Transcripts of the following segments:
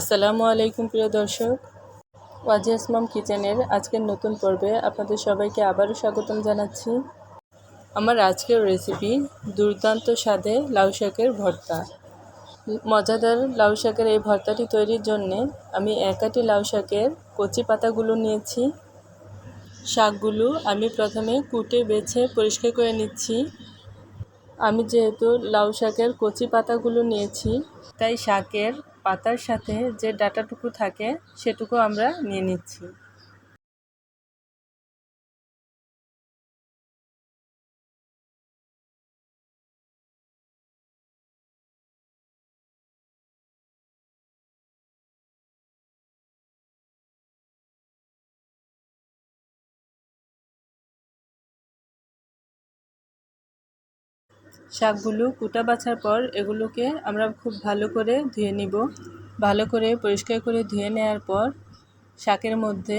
আসসালামু আলাইকুম প্রিয় দর্শক। ওয়াজি আসমাম কিচেনের আজকের নতুন পর্বে আপনাদের সবাইকে আবারও স্বাগতম জানাচ্ছি। আমার আজকের রেসিপি দুর্দান্ত স্বাদে লাউ শাকের ভর্তা। মজাদার লাউ শাকের এই ভর্তাটি তৈরির জন্যে আমি একাটি লাউ শাকের কচি পাতাগুলো নিয়েছি। শাকগুলো আমি প্রথমে কুটে বেছে পরিষ্কার করে নিচ্ছি। আমি যেহেতু লাউ শাকের কচি পাতাগুলো নিয়েছি, তাই শাকের পাতার সাথে যে ডাটাটুকু থাকে সেটুকু আমরা নিয়ে নিচ্ছি। শাকগুলো কুটা বাছার পর এগুলোকে আমরা খুব ভালো করে ধুয়ে নিব। ভালো করে পরিষ্কার করে ধুয়ে নেওয়ার পর শাকের মধ্যে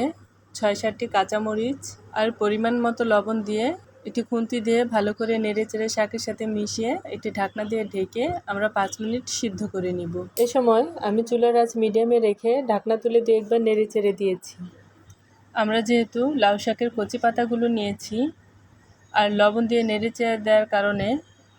ছয় সাতটি কাঁচামরিচ আর পরিমাণ মতো লবণ দিয়ে একটি খুন্তি দিয়ে ভালো করে নেড়ে চেড়ে শাকের সাথে মিশিয়ে একটি ঢাকনা দিয়ে ঢেকে আমরা পাঁচ মিনিট সিদ্ধ করে নিব। এ সময় আমি চুলার আঁচ মিডিয়ামে রেখে ঢাকনা তুলে দিয়ে একবার নেড়ে চেড়ে দিয়েছি। আমরা যেহেতু লাউ শাকের কচি পাতাগুলো নিয়েছি আর লবণ দিয়ে নেড়ে চেড়ে দেওয়ার কারণে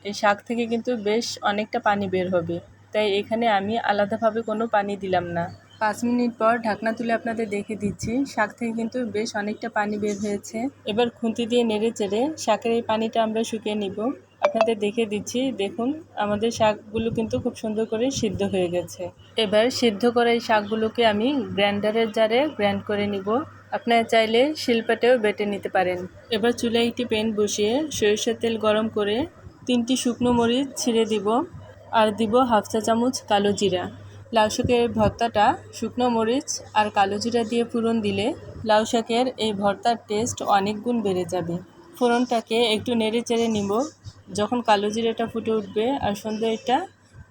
এই শাক থেকে কিন্তু বেশ অনেকটা পানি বের হবে। তাই এখানে আমি আলাদাভাবে কোনো পানি দিলাম না। পাঁচ মিনিট পর ঢাকনা তুলে আপনাদের দেখে দিচ্ছি। শাক থেকে কিন্তু বেশ অনেকটা পানি বের হয়েছে। এবার খুন্তি দিয়ে নেড়ে চেড়ে শাকের এই পানিটা আমরা শুকিয়ে নিব। আপনাদের দেখে দিচ্ছি, দেখুন, আমাদের শাকগুলো কিন্তু খুব সুন্দর করে সিদ্ধ হয়ে গেছে। এবার সিদ্ধ করা এই শাকগুলোকে আমি গ্রাইন্ডারের জারে গ্র্যান্ড করে নিব। আপনারা চাইলে শিলপাটেও বেটে নিতে পারেন। এবার চুলায় একটি প্যান বসিয়ে সরিষার তেল গরম করে তিনটি শুকনো মরিচ ছিঁড়ে দিব আর দিব হাফ চা চামচ কালো জিরা। লাউ শাকের ভর্তাটা শুকনো মরিচ আর কালো জিরা দিয়ে ফোড়ন দিলে লাউ শাকের এই ভর্তার টেস্ট অনেক গুণ বেড়ে যাবে। ফোড়নটাকে একটু নেড়ে চেড়ে নিব। যখন কালো জিরাটা ফুটে উঠবে আর সুন্দর একটা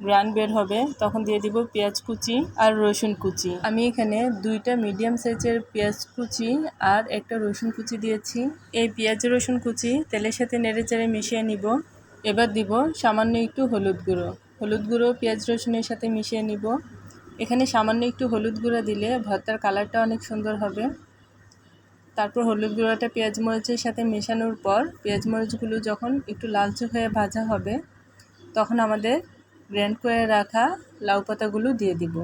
গ্রান বের হবে, তখন দিয়ে দিব পেঁয়াজ কুচি আর রসুন কুচি। আমি এখানে দুইটা মিডিয়াম সাইজের পেঁয়াজ কুচি আর একটা রসুন কুচি দিয়েছি। এই পেঁয়াজ রসুন কুচি তেলের সাথে নেড়ে চেড়ে মিশিয়ে নিব। এবার দিব সামান্য একটু হলুদ গুঁড়ো। হলুদ গুঁড়ো, পেঁয়াজ রসুনের সাথে মিশিয়ে নিব। এখানে সামান্য একটু হলুদ গুঁড়ো দিলে ভর্তার কালারটা অনেক সুন্দর হবে। তারপর হলুদ গুঁড়োটা পেঁয়াজ মরিচের সাথে মেশানোর পর পেঁয়াজ মরিচগুলো যখন একটু লালচে হয়ে ভাজা হবে, তখন আমাদের গ্র্যান্ড করে রাখা লাউ পাতাগুলো দিয়ে দিব।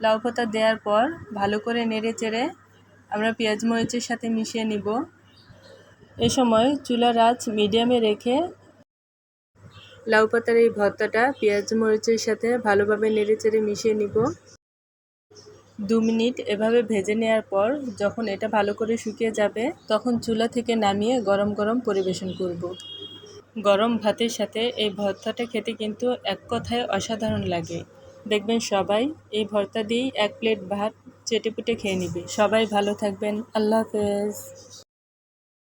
লাউ পাতা দেওয়ার পর ভালো করে নেড়ে চেড়ে আমরা পেঁয়াজ মরিচের সাথে মিশিয়ে নিব। এ সময় চুলার আঁচ মিডিয়ামে রেখে লাউ পাতার এই ভর্তাটা পেঁয়াজ মরিচের সাথে ভালোভাবে নেড়ে চেড়ে মিশিয়ে নিব। দু মিনিট এভাবে ভেজে নেওয়ার পর যখন এটা ভালো করে শুকিয়ে যাবে, তখন চুলা থেকে নামিয়ে গরম গরম পরিবেশন করব। গরম ভাতের সাথে এই ভর্তাটা খেতে কিন্তু এক কথায় অসাধারণ লাগে। দেখবেন সবাই এই ভর্তা দিয়েই এক প্লেট ভাত চেটেপুটে খেয়ে নিবে। সবাই ভালো থাকবেন। আল্লাহ হাফেজ।